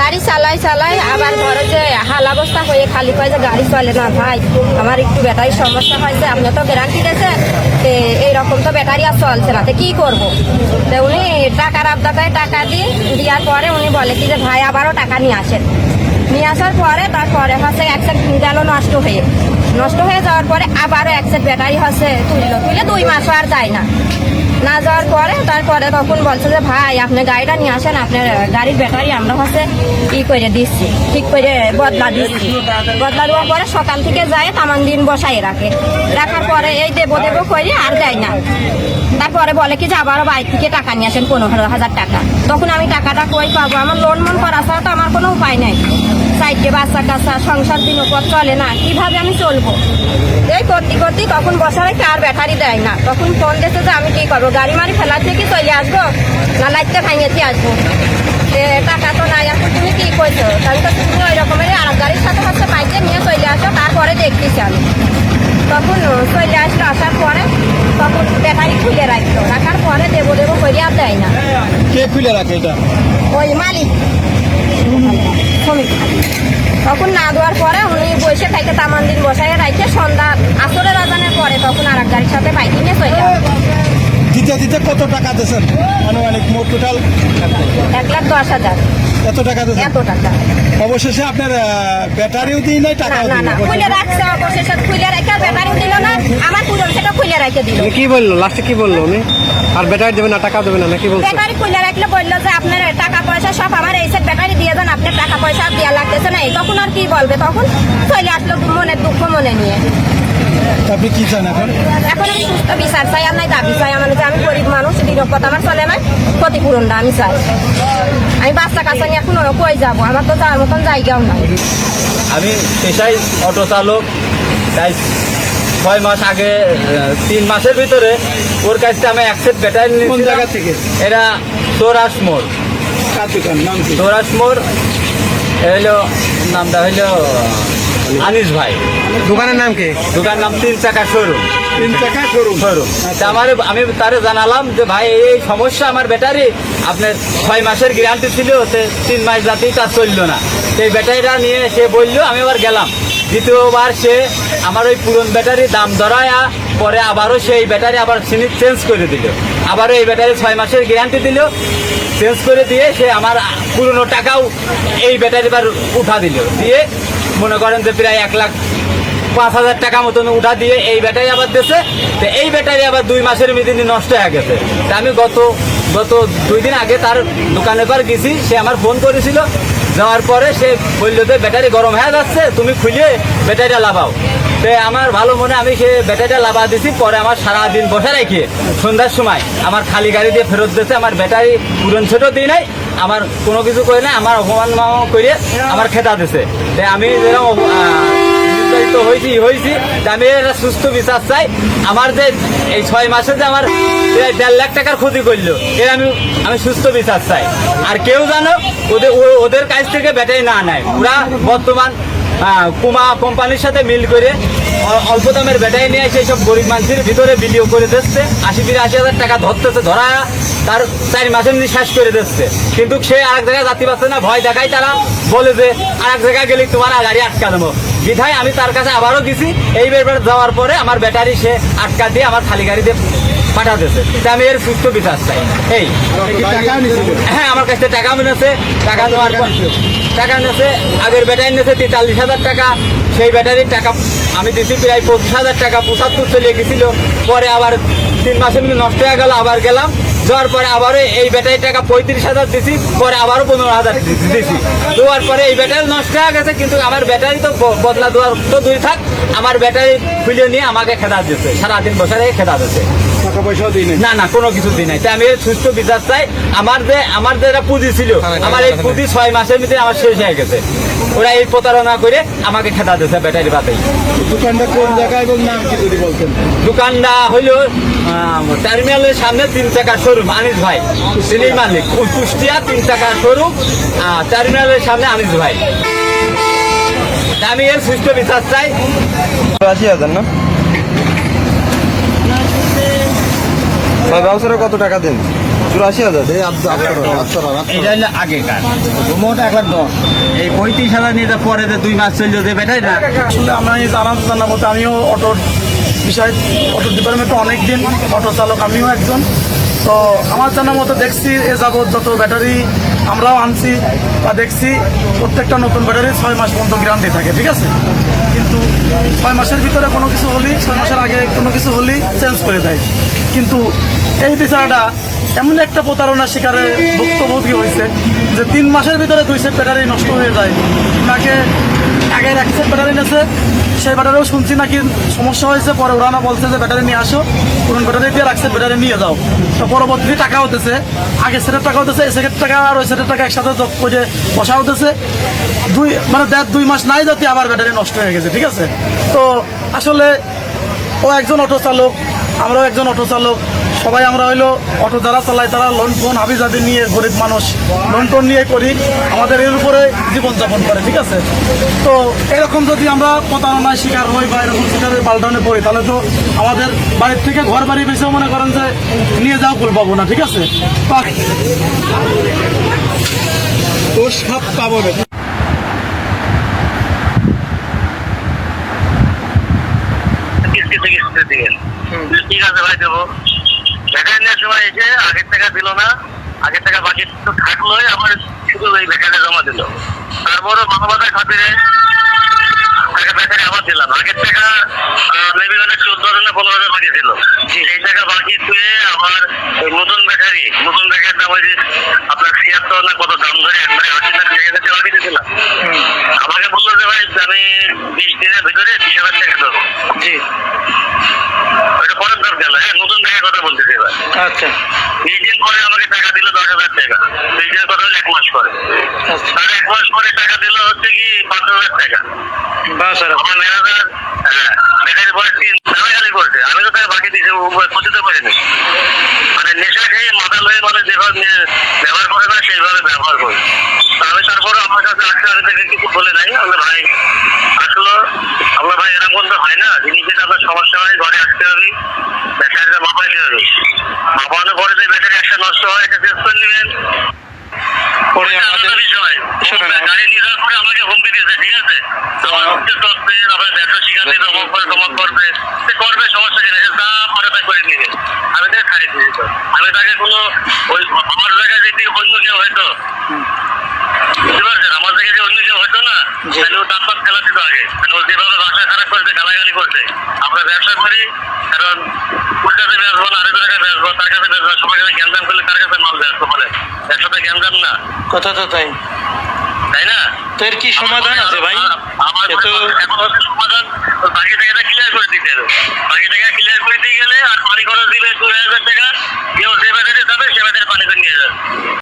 গাড়ি চালাই চালাই আবার ধরো যে হাল অবস্থা হয়ে খালি কয় যে গাড়ি চলে না ভাই। আমার একটু ব্যাটারির সমস্যা হয়েছে আপনি তো গ্যারান্টি তো এইরকম তো ব্যাটারি আর চলছে না, তো কি করব? তো উনি টাকার আবদাকায় টাকা দিই দেওয়ার পরে উনি বলে কি যে ভাই আবারও টাকা নিয়ে আসেন। নিয়ে আসার পরে তারপরে হচ্ছে এক সেট গেল নষ্ট হয়ে নষ্ট হয়ে যাওয়ার পরে আবারও এক সেট ব্যাটারি হচ্ছে তুললো, তুলে দুই মাসও আর যায় না। না যাওয়ার পরে তারপরে তখন বলছে যে, ভাই, আপনি গাড়িটা নিয়ে আসেন, আপনার গাড়ির ব্যাটারি আমরা হচ্ছে ই করে দিচ্ছি, ঠিক করে বদলা দিচ্ছি। বদলা দেওয়ার পরে সকাল থেকে যায় তামান দিন বসাই রাখে। রাখার পরে এই দেবো দেবো করে আর দেয় না। তারপরে বলে কি যে, আবারও বাইর থেকে টাকা নিয়ে আসেন, পনেরো হাজার টাকা। তখন আমি টাকাটা কই পাবো? আমার লোন মন করা ছাড়া তো আমার কোনো উপায় নেই। সাইডে বাচ্চা কাচ্চা সংসার দিন উপর চলে না কীভাবে আমি চলবো? এই করতে করতে তখন বসা রেখে আর ব্যাটারি দেয় না। তখন ফোন দিয়েছে যে আমি কি করব? গাড়ি মারি ফেলা থেকে চলে আসব না লাইটটা ভাঙিয়েতে আসব? টাকা তো নাই এখন তুমি কি করছ? তাহলে তো তুমি ওই রকমের আর গাড়ির সাথে সাথে বাইকে নিয়ে চলে আসো তারপরে দেখতেছি আমি। তখন চলে আসলো আসার পরে তখন ব্যাটারি খুলে রাখতো রাখার পরে দেবো দেবো করে আর দেয় না। কে খুলে রাখে এটা? ওই মালিক। শ্রমিক তখন না দেওয়ার পরে উনি বসে তাইকে তামান দিন বসায় রাখে সন্ধ্যা আসরের আজানের পরে তখন আর এক গাড়ির সাথে বাইকে নিয়ে চলে দিতে দিতে কত টাকা দিয়েছেন আনুমানিক মোট টোটাল এক লাখ দশ হাজার। এত টাকা এত টাকা। অবশেষে আপনার ব্যাটারিও দিই নাই না টাকাও না দিই না খুলে রাখছে অবশেষে খুলে রেখে ব্যাটারি দিল না আমার পুরন সেটা খুলে রেখে দিল। কি বলল? লাস্টে কি বলল উনি? আর ব্যাটারি দেবে না টাকা দেবে না নাকি বলছো? ব্যাটারি খুলে রাখলে বলল যে আপনার টাকা পয়সা সব আমার এই সেট ব্যাটারি দিয়ে দেন আপনার টাকা পয়সা দেওয়া লাগতেছে না। এই তখন আর কি বলবে? তখন চলে আসলো মনের দুঃখ মনে নিয়ে। আপনি কি চান এখন? এখন আমি সুস্থ বিচার চাই আর নাই দাবি চাই। আমার যে আমি গরিব মানুষ দিনকত আমার চলে না ক্ষতিপূরণটা আমি চাই। আমি বাচ্চা কাচ্চা নিয়ে এখন কই যাব? আমার তো যাওয়ার মতন জায়গাও নাই। আমি পেশাই অটো চালক। তাই ছয় মাস আগে তিন মাসের ভিতরে ওর কাছে আমি এক সেট ব্যাটারি কোন জায়গা থেকে? এরা চৌরাস মোড়। নাম মোড়। এ হইল নামটা হইল আনিস ভাই। দোকানের নাম কি? দোকানের নাম তিন চাকা শোরুম তিন চাকা শোরুম শোরুম তা আমার আমি তারে জানালাম যে ভাই এই সমস্যা আমার ব্যাটারি। আপনার ছয় মাসের গ্যারান্টি ছিল তে তিন মাস যাতেই কাজ চলল না। সেই ব্যাটারিটা নিয়ে সে বলল আমি আবার গেলাম। দ্বিতীয়বার সে আমার ওই পুরন ব্যাটারি দাম ধরায় পরে আবারও সেই ব্যাটারি আবার তিনি চেঞ্জ করে দিল। আবারও এই ব্যাটারি ছয় মাসের গ্যারান্টি দিল। চেঞ্জ করে দিয়ে সে আমার পুরনো টাকাও এই ব্যাটারি বার উঠা দিল। দিয়ে মনে করেন যে প্রায় এক লাখ পাঁচ হাজার টাকা মতন উঠা দিয়ে এই ব্যাটারি আবার দিয়েছে। তো এই ব্যাটারি আবার দুই মাসের মিদিনই নষ্ট হয়ে গেছে। তা আমি গত গত দুই দিন আগে তার দোকানে পর গেছি, সে আমার ফোন করেছিল। যাওয়ার পরে সে বলল যে, ব্যাটারি গরম হয়ে যাচ্ছে, তুমি খুলে ব্যাটারিটা লাভাও। তো আমার ভালো মনে আমি সে ব্যাটারিটা লাভা দিছি, পরে আমার সারাদিন বসে রেখে সন্ধ্যার সময় আমার খালি গাড়ি দিয়ে ফেরত দিয়েছে, আমার ব্যাটারি পুরন ছোটো দিই নাই আমার কোনো কিছু নাই, আমার অপমান করে আমার খেতা দিছে। আমি যেরকম হয়েছি হয়েছি আমি সুস্থ বিচার চাই। আমার যে এই ছয় মাসে যে আমার দেড় লাখ টাকার ক্ষতি করল এর আমি আমি সুস্থ বিচার চাই। আর কেউ জানো ওদের ওদের কাছ থেকে ব্যাটারি না নেয়। ওরা বর্তমান কুমা কোম্পানির সাথে মিল করে অল্প দামের ব্যাটারি নিয়ে এসে সব গরিব মানুষের ভিতরে বিলিয়োগ করে দিচ্ছে। আশি, বিরাশি হাজার টাকা ধরতেছে, ধরা তার চার মাসের মধ্যে শেষ করে দিচ্ছে। কিন্তু সে আরেক জায়গায় যাতে পারছে না ভয় দেখাই তারা, বলে যে আরেক জায়গায় গেলে তোমার আর গাড়ি আটকা দেবো। বিধায় আমি তার কাছে আবারও গেছি এই ব্যাপার যাওয়ার পরে আমার ব্যাটারি সে আটকা দিয়ে আমার খালি গাড়ি দিয়ে পাঠা দিয়েছে তা আমি এর সুস্থ বিচার চাই। এই হ্যাঁ আমার কাছে টাকা নিয়েছে টাকা নেওয়ার পর টাকা নিয়েছে আগের ব্যাটারি নিয়েছে তেতাল্লিশ হাজার টাকা, সেই ব্যাটারির টাকা আমি দিছি প্রায় পঁচিশ হাজার টাকা, পঁচাত্তর চলে গেছিল। পরে আবার তিন মাসের মধ্যে নষ্ট হয়ে গেল, আবার গেলাম। যাওয়ার পরে আবারও এই ব্যাটারি টাকা পঁয়ত্রিশ হাজার দিছি পরে আবারও পনেরো হাজার দিছি দেওয়ার পরে এই ব্যাটারি নষ্ট হয়ে গেছে কিন্তু আমার ব্যাটারি তো বদলা দেওয়ার তো দুই থাক আমার ব্যাটারি খুলে নিয়ে আমাকে খেদা দিচ্ছে সারাদিন বসে রেখে খেদা দিচ্ছে টাকা পয়সাও দিই না না কোনো কিছু দিই নাই। তাই আমি সুস্থ বিচার চাই আমার যে আমার যে একটা পুঁজি ছিল আমার এই পুঁজি ছয় মাসের মধ্যে আমার শেষ হয়ে গেছে। ওরা এই প্রতারণা করে আমাকে খেদা দিয়েছে ব্যাটারি বাতাই দোকানটা কোন জায়গায় এবং নাম কি যদি বলতেন? দোকানটা হইল টার্মিনালের সামনে তিন টাকা শোরুম আনিস ভাই। তিনি মালিক। কুষ্টিয়া তিন টাকা শোরুম আহ, টার্মিনালের সামনে আনিস ভাই। আমি এর সুস্থ বিচার চাই। আশি হাজার না? বছরে কত টাকা দেন? চুরাশি হাজার? এটা হলো আগেকার। মোট এক লাখ দশ। এই পঁয়ত্রিশ হাজার নিয়ে যে পরে যে দুই মাস না? আসলে মতো আমিও অটোর বিষয় অটো ডিপার্টমেন্টে অনেক দিন অটো চালক আমিও একজন। তো আমার জানার মতো দেখছি এ যাবৎ যত ব্যাটারি আমরাও আনছি বা দেখছি প্রত্যেকটা নতুন ব্যাটারি ছয় মাস পর্যন্ত গ্যারান্টি থাকে ঠিক আছে? কিন্তু ছয় মাসের ভিতরে কোনো কিছু হলেই ছয় মাসের আগে কোনো কিছু হলেই চেঞ্জ করে দেয়। কিন্তু এই বিচারটা এমন একটা প্রতারণার শিকারে ভুক্তভোগী হয়েছে যে তিন মাসের ভিতরে দুই সেট ব্যাটারি নষ্ট হয়ে যায়। ওনাকে আগে এক সেট ব্যাটারি নিয়েছে, সেই ব্যাটারিও শুনছি নাকি সমস্যা হয়েছে, পরে ওরানা বলছে যে ব্যাটারি নিয়ে আসো, পুরন ব্যাটারি দিয়ে এক সেট ব্যাটারি নিয়ে যাও। তো পরবর্তীতে টাকা হতেছে আগে সেটের টাকা হতেছে, এই সেটের টাকা আর ওই সেটের টাকা একসাথে যোগ করে বসা হতেছে। দুই মানে দেড় দুই মাস নাই যাতে আবার ব্যাটারি নষ্ট হয়ে গেছে, ঠিক আছে? তো আসলে ও একজন অটো চালক, আমরাও একজন অটো চালক সবাই আমরা হইল অটো যারা চালাই তারা লোন ফোন হাবি যাদের নিয়ে গরিব মানুষ লোন টোন নিয়ে করি আমাদের এর উপরে জীবনযাপন করে ঠিক আছে? তো এরকম যদি আমরা প্রতারণায় শিকার হই বা এরকম শিকারের পাল্টানে পড়ি তাহলে তো আমাদের বাড়ির থেকে ঘর বাড়ি বেশিও মনে করেন যে নিয়ে যাও কুল পাবো না ঠিক আছে? তোর সাপ পাবো কিস্তিতে কিস্তিতে ঠিক আছে ভাই দেবো। নেওয়ার সময় এসে আগের টাকা দিল না আগের টাকা বাকি তো থাকলোই আমার শুধু ওই ব্যাটারি জমা দিল। তারপরে মানবতার খাতিরে টাকা ব্যাটারি আবার দিলাম। আগের টাকা মেবি মানে চোদ্দ হাজার না পনেরো হাজার বাকি ছিল। সেই টাকা বাকি পেয়ে আমার নতুন ব্যাটারি নতুন আপনার ছিয়াত্তর না কত দাম ধরে একবারে আশি লাখ টাকা কাছে দিয়েছিলাম আমাকে বলল যে ভাই আমি বিশ দিনের ভিতরে বিশ হাজার টাকা দেবো। জি। ওইটা পরের গেল হ্যাঁ নতুন টাকার কথা বলতেছি এবার। আচ্ছা। বিশ দিন পরে আমাকে টাকা দিল দশ হাজার টাকা। বিশ দিনের কথা হলো এক মাস পরে। আচ্ছা। এক মাস পরে টাকা দিল হচ্ছে কি পাঁচ হাজার টাকা। আমার ম্যানেজার হ্যাঁ পরে তিন করছে আমি তো তাকে বাকি দিয়েছি খুঁজতে পারিনি। নেশা খেয়ে মাথা লয়ে মানে যেভাবে ব্যবহার করে না সেইভাবে ব্যবহার করে। তা আমি তারপরে আমার কাছে আসতে আগে থেকে কিছু বলে নাই। আমি ভাই আসলো। আমরা ভাই এরকম বলতে হয় না জিনিসের আপনার সমস্যা হয় ঘরে আসতে হবে ব্যাটারিটা মাপাইতে হবে। মাপানোর পরে যে ব্যাটারি একটা নষ্ট হয় এটা চেক করে নেবেন। পরে আলাদা বিষয়। গাড়ি নিয়ে যাওয়ার পরে আমাকে হুমকি দিয়েছে ঠিক আছে? তোমার হচ্ছে তত্ত্বে আপনার ব্যবসা শিখাতে অমক করে তমক করবে। করবে সমস্যা কি না? যা পরে করে নিবে। তাকে আমি তাকে কোনো ওই আমার জায়গায় যদি অন্য কেউ হয়তো। বুঝতে পারছেন? আমার জায়গায় যে অন্য কেউ হয়তো না। তাহলে ও পাত খেলা দিত আগে। মানে ও যেভাবে ভাষা খারাপ করছে গালাগালি করছে। আমরা ব্যবসা করি কারণ ওর কাছে বেসবো না আরেকজনের কাছে বেসবো তার কাছে বেসবো সবার কাছে জ্ঞানদাম করলে তার কাছে মাল বেসবো বলে। ব্যবসাটা জ্ঞানদাম না। কথা তো তাই। তাই না? তো এর কি সমাধান আছে ভাই? আমার তো সমাধান বাকি টাকাটা ক্লিয়ার করে দিতে হবে। বাকি টাকা ক্লিয়ার করে দিয়ে গেলে আর পানি খরচ দিবে দু হাজার টাকা কেউ যে ব্যাটারি যাবে সে ব্যাটারি পানি করে নিয়ে যাবে।